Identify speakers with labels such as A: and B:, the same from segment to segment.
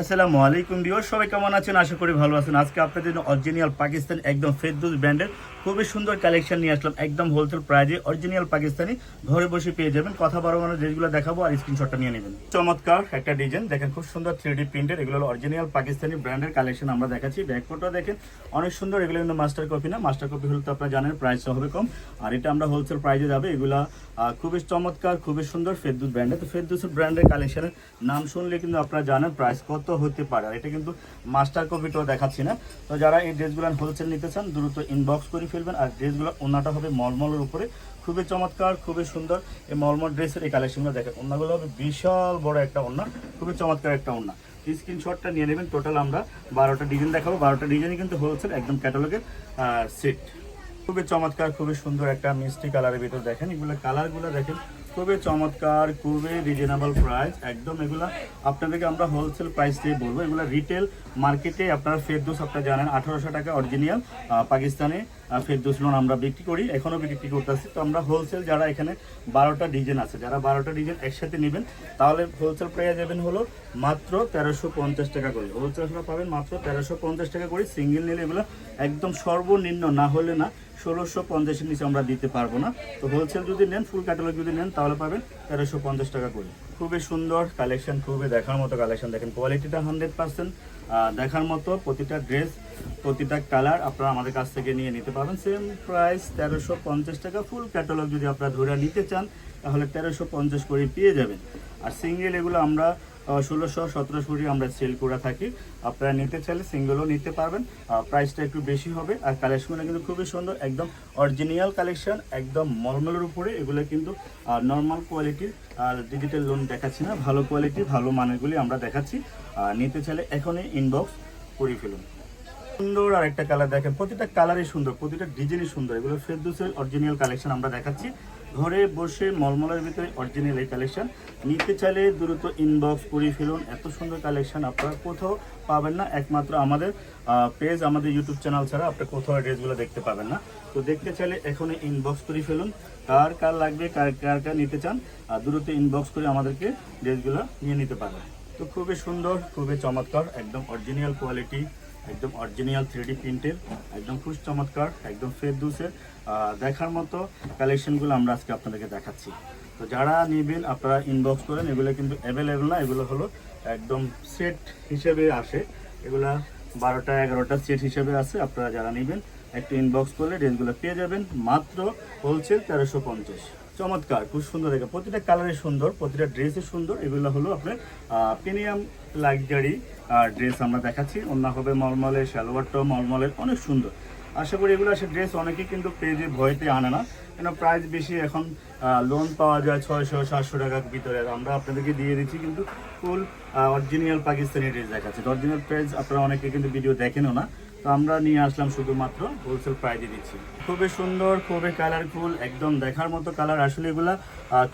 A: আসসালামু আলাইকুম বিওর সবাই কেমন আছেন? আশা করি ভালো আছেন। আজকে আপনাদের জন্য অরিজিনাল পাকিস্তান, একদম ফেরদুস ব্র্যান্ডের খুবই সুন্দর কালেকশন নিয়ে আসলাম। একদম হোলসেল প্রাইজে অরিজিনাল পাকিস্তানি, ঘরে বসে পেয়ে যাবেন। কথা বড় মানে ড্রেসগুলো দেখাবো আর স্ক্রিনশটটা নিয়ে নেবেন। চমৎকার একটা ডিজাইন দেখেন খুব সুন্দর থ্রি ডি প্রিন্টের এগুলো হলো অরিজিনাল পাকিস্তানি ব্র্যান্ডের কালেকশন আমরা দেখাচ্ছি। ব্যাক ব্যাকফোটটা দেখেন, অনেক সুন্দর, এগুলো কিন্তু মাস্টার কপি না। মাস্টার কপি হলে তো আপনারা জানেন প্রাইস হবে কম। আর এটা আমরা হোলসেল প্রাইজে যাবে, এগুলা খুবই চমৎকার, খুবই সুন্দর ফেরদুস ব্র্যান্ডের তো ফেরদুস ব্র্যান্ডের কালেকশনের নাম শুনলে কিন্তু আপনারা জানেন প্রাইস কত হতে পারে। আর এটা কিন্তু মাস্টার কপিটাও দেখাচ্ছি না। তো যারা এই ড্রেসগুলো হোলসেল নিতে চান, দ্রুত ইনবক্স করে ফেলবেন। আর ড্রেসগুলো ওনাটা হবে মলমলের উপরে। খুবই চমৎকার, খুবই সুন্দর। এই মলমল ড্রেসের এই কালেকশনগুলো দেখেন। ওনাগুলো হবে বিশাল বড় একটা ওনা খুবই চমৎকার একটা ওনা স্ক্রিনশটটা নিয়ে নেবেন। টোটাল আমরা বারোটা ডিজাইন দেখাবো। বারোটা ডিজাইনই কিন্তু হোলসেল একদম ক্যাটালগের সেট খুবই চমৎকার, খুবই সুন্দর একটা মিষ্টি কালারের ভিতর দেখেন। এগুলো কালারগুলো দেখেন। খুবই চমৎকার, খুবই রিজনেবল প্রাইস একদম এগুলা আপনাদেরকে আমরা হোলসেল প্রাইস দিয়ে বলব। এগুলো রিটেল মার্কেটে আপনারা ফেরদোস আপনারা জানেন, আঠারোশো টাকা অরিজিনাল পাকিস্তানে ফেরদোস লোন আমরা বিক্রি করি, এখনও বিক্রি করতেছি। তো আমরা হোলসেল যারা এখানে বারোটা ডিজাইন আছে, যারা বারোটা ডিজাইন একসাথে নেবেন, তাহলে হোলসেল প্রাইস যাবেন হলো মাত্র তেরোশো পঞ্চাশ টাকা করে। হোলসেল পাবেন মাত্র তেরোশো পঞ্চাশ টাকা করে। সিঙ্গেল নিলে এগুলো একদম সর্বনিম্ন, না হলে না ষোলোশো পঞ্চাশের নিচে আমরা দিতে পারব না। তো হোলসেল যদি নেন ফুল ক্যাটালগ যদি নেন, তাহলে পাবেন তেরোশো পঞ্চাশ টাকা করে। খুবই সুন্দর কালেকশন খুবই দেখার মতো কালেকশন দেখেন কোয়ালিটিটা হান্ড্রেড পার্সেন্ট দেখার মতো প্রতিটা ড্রেস প্রতিটা কালার আপনারা আমাদের কাছ থেকে নিয়ে নিতে পারবেন। সেম প্রাইস তেরোশো পঞ্চাশ টাকা। ফুল ক্যাটালগ যদি আপনারা ধরে নিতে চান, তাহলে তেরোশো পঞ্চাশ করে পেয়ে যাবেন। আর সিঙ্গেল এগুলো আমরা ষোলোশো সতেরোশো করে আমরা সেল করে থাকি। আপনারা নিতে চাইলে সিঙ্গেলও নিতে পারবেন। প্রাইসটা একটু বেশি হবে। আর কালেকশনগুলো কিন্তু খুবই সুন্দর, একদম অরিজিনাল কালেকশন একদম মলমলের উপরে। এগুলো কিন্তু নর্মাল কোয়ালিটির আর ডিজিটাল লোন দেখাচ্ছি না। ভালো কোয়ালিটি ভালো মানেরগুলি আমরা দেখাচ্ছি। নিতে চাইলে এখনই ইনবক্স করে ফেলুন। সুন্দর আর একটা কালার দেখেন। প্রতিটা কালারই সুন্দর, প্রতিটা ডিজাইনই সুন্দর। এগুলো ফেরদুসের অরিজিনাল কালেকশন আমরা দেখাচ্ছি। ঘরে বসে মলমলের ভিতরে অরিজিনাল এই কালেকশান নিতে চাইলে দ্রুত ইনবক্স করে ফেলুন। এত সুন্দর কালেকশান আপনারা কোথাও পাবেন না। একমাত্র আমাদের পেজ আমাদের ইউটিউব চ্যানেল ছাড়া আপনার কোথাও ড্রেসগুলো দেখতে পাবেন না। তো দেখতে চাইলে এখনই ইনবক্স করে ফেলুন। কার কার লাগবে, কার কার কার নিতে চান আর দ্রুত ইনবক্স করে আমাদেরকে ড্রেসগুলো নিয়ে নিতে পারবেন। তো খুবই সুন্দর, খুবই চমৎকার, একদম অরিজিনাল কোয়ালিটি একদম অরিজিনাল থ্রি ডি প্রিন্টের একদম খুব চমৎকার, একদম ফেরদুসের। দেখার মতো কালেকশনগুলো আমরা আজকে আপনাদেরকে দেখাচ্ছি। তো যারা নেবেন, আপনারা ইনবক্স করেন, এগুলো কিন্তু অ্যাভেলেবেল না, এগুলো হলো একদম সেট হিসেবে আসে। এগুলো বারোটা, এগারোটা সেট হিসেবে আছে, আপনারা যারা নেবেন, একটু ইনবক্স করলে রেঞ্জগুলো পেয়ে যাবেন। মাত্র হোলসেল তেরোশো পঞ্চাশ। চমৎকার, খুব সুন্দর দেখে প্রতিটা কালারে সুন্দর, প্রতিটা ড্রেসে সুন্দর। এগুলো হলো আপনার প্রিমিয়াম লাক্সারি ড্রেস আমরা দেখাচ্ছি। অন্য হবে মলমলের সালোয়ারটাও মলমলের অনেক সুন্দর। আশা করি এগুলো সে ড্রেস অনেকে কিন্তু পেজে ভয়তে আনে না। কেন প্রাইস বেশি, এখন লোন পাওয়া যায় ছয়শো, সাতশো টাকার ভিতরে। আমরা আপনাদেরকে দিয়ে দিচ্ছি কিন্তু ফুল অরিজিনাল পাকিস্তানি ড্রেস দেখাচ্ছি। অরিজিনাল প্রাইস আপনারা অনেকে কিন্তু ভিডিও দেখেনও না। তো আমরা নিয়ে আসলাম শুধুমাত্র হোলসেল প্রাইজে দিচ্ছি। খুবই সুন্দর, খুবই কালারফুল একদম দেখার মতো কালার আসলে এগুলা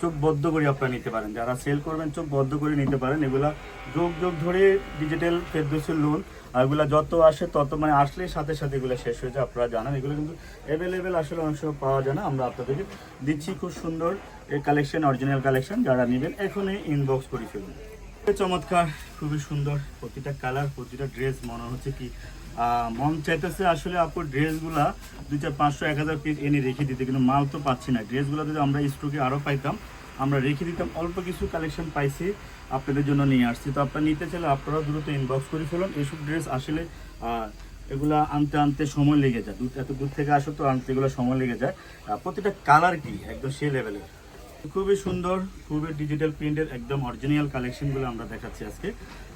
A: চোখ বদ্ধ করে আপনারা নিতে পারেন। যারা সেল করবেন, চোখ বদ্ধ করে নিতে পারেন। এগুলা যোগ যোগ ধরে ডিজিটাল ফেরদোসের লোন এগুলা যত আসে, তত মানে আসলে সাথে সাথে এগুলো শেষ হয়ে যায়, আপনারা জানেন। এগুলো কিন্তু অ্যাভেলেবেল আসলে অনেক সময় পাওয়া যায় না। আমরা আপনাদেরকে দিচ্ছি খুব সুন্দর এই কালেকশন অরিজিনাল কালেকশন যারা নেবেন, এখনই ইনবক্স করে ফেলুন। চমৎকার, খুবই সুন্দর। প্রতিটা কালার প্রতিটা ড্রেস মনে হচ্ছে কি মন চাইতেছে আসলে আপুর ড্রেসগুলা দুই চার পাঁচশো, এক হাজার পিস এনে রেখে দিতে, কিন্তু মাল তো পাচ্ছি না। ড্রেসগুলো যদি আমরা স্টকে আরও পাইতাম, আমরা রেখে দিতাম, অল্প কিছু কালেকশন পাইছি আপনাদের জন্য নিয়ে আসছি। তো আপনারা নিতে চাইলে আপনারা দ্রুত ইনবক্স করে ফেলুন। এইসব ড্রেস আসলে এগুলা আনতে আনতে সময় লেগে যায়। দূর, এত দূর থেকে আসো তো আনতে এগুলো সময় লেগে যায়। প্রতিটা কালার কি? একদম সে লেভেলের খুবই সুন্দর, খুবই ডিজিটাল প্রিন্টের একদম অরিজিনাল কালেকশনগুলো আমরা দেখাচ্ছি আজকে।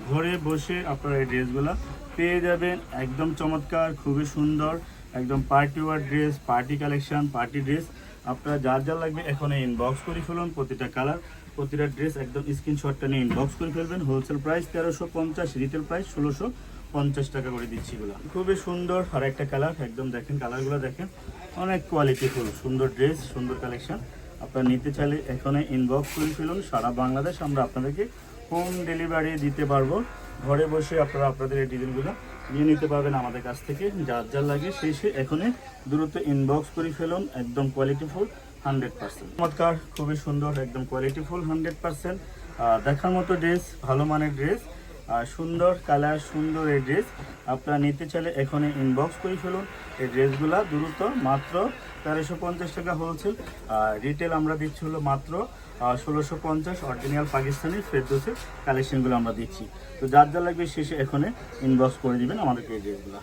A: ঘরে বসে আপনারা এই ড্রেসগুলো পেয়ে যাবেন, একদম চমৎকার, খুবই সুন্দর, একদম party wear dress party collection party dress আপনারা যার যা লাগবে এখন ইনবক্স করে ফেলুন, প্রতিটা কালার প্রতিটা ড্রেস একদম স্ক্রিনশটটা নিয়ে ইনবক্স করে ফেলবেন। হোলসেল প্রাইস তেরোশো পঞ্চাশ রিটেল প্রাইস ষোলোশো পঞ্চাশ টাকা করে দিচ্ছি এগুলো। খুবই সুন্দর আর একটা কালার একদম দেখেন কালারগুলো দেখেন। অনেক কোয়ালিটিফুল সুন্দর ড্রেস সুন্দর কালেকশন আপনারা নিতে চাইলে এখানে ইনবক্স করে ফেলুন। সারা বাংলাদেশ আমরা আপনাদেরকে হোম ডেলিভারি দিতে পারব। ঘরে বসে আপনারা আপনাদের এই ডিজাইনগুলো নিয়ে নিতে পারবেন আমাদের কাছ থেকে। যার যার লাগে সেই সে এখানে দ্রুত ইনবক্স করে ফেলুন। একদম কোয়ালিটিফুল হান্ড্রেড পার্সেন্ট চমৎকার, খুবই সুন্দর, একদম কোয়ালিটিফুল হান্ড্রেড পার্সেন্ট দেখার মতো ড্রেস ভালো মানের ড্রেস সুন্দর কালার, সুন্দর এই ড্রেস আপনারা নিতে চাইলে এখনই ইনবক্স করে ফেলুন। এই ড্রেসগুলা দ্রুত মাত্র তেরোশো পঞ্চাশ টাকা হোলসেল আর রিটেল আমরা দিচ্ছি হলো মাত্র ষোলোশো পঞ্চাশ অরিজিনাল পাকিস্তানি ফেরদোসের কালেকশনগুলো আমরা দিচ্ছি। তো যার যা লাগবে শেষে এখনই ইনবক্স করে দিবেন আমাদেরকে এই ড্রেসগুলো